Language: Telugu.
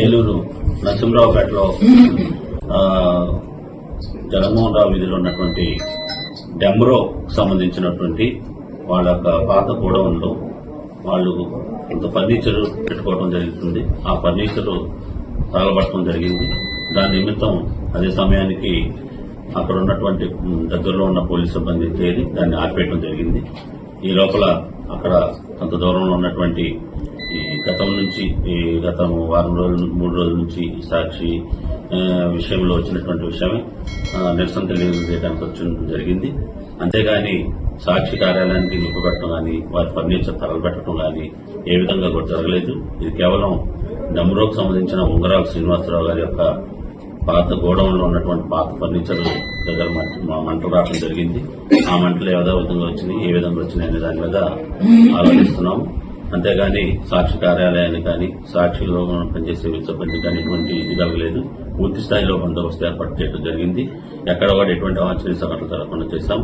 ఏలూరు నరసింహరావుపేటలో జగన్మోహన్ రావు వీధిలో ఉన్నటువంటి డెమ్రో సంబంధించినటువంటి వాళ్ళ యొక్క పాత గోడౌన్లో వాళ్ళు కొంత ఫర్నిచర్ పెట్టుకోవడం జరుగుతుంది. ఆ ఫర్నిచర్ తగలబట్టడం జరిగింది. దాని నిమిత్తం అదే సమయానికి అక్కడ ఉన్నటువంటి దగ్గరలో ఉన్న పోలీస్ సిబ్బంది చేరి దాన్ని ఆపేయడం జరిగింది. ఈ లోపల అక్కడ కొంత దూరంలో ఉన్నటువంటి గతం నుంచి ఈ గత వారం రోజులు మూడు రోజుల నుంచి సాక్షి విషయంలో వచ్చినటువంటి విషయమే. నిరసన తెలియజేయడానికి వచ్చి జరిగింది. అంతేగాని సాక్షి కార్యాలయానికి నిప్పుపెట్టడం కానీ వారి ఫర్నిచర్ తగలబెట్టడం కానీ ఏ విధంగా కూడా జరగలేదు. ఇది కేవలం డమ్రోకు సంబంధించిన ఉంగరాల శ్రీనివాసరావు గారి యొక్క పాత గోడౌన్లో ఉన్నటువంటి పాత ఫర్నిచర్ దగ్గర మా మంటలు రావడం జరిగింది. ఆ మంటలు ఏ విధంగా వచ్చినాయి ఏ విధంగా వచ్చినాయి అనే దాని మీద ఆలోచిస్తున్నాం. అంతేగాని సాక్షి కార్యాలయాన్ని కానీ సాక్షిలో పనిచేసే సిబ్బంది కానీ ఎటువంటి ఇది కలగలేదు పూర్తి స్థాయిలో బందోబస్తు ఏర్పాటు చేయడం జరిగింది. ఎక్కడ కూడా ఎటువంటి అవాంఛనీయ సంఘటనలు జరగకుండా చేశాం.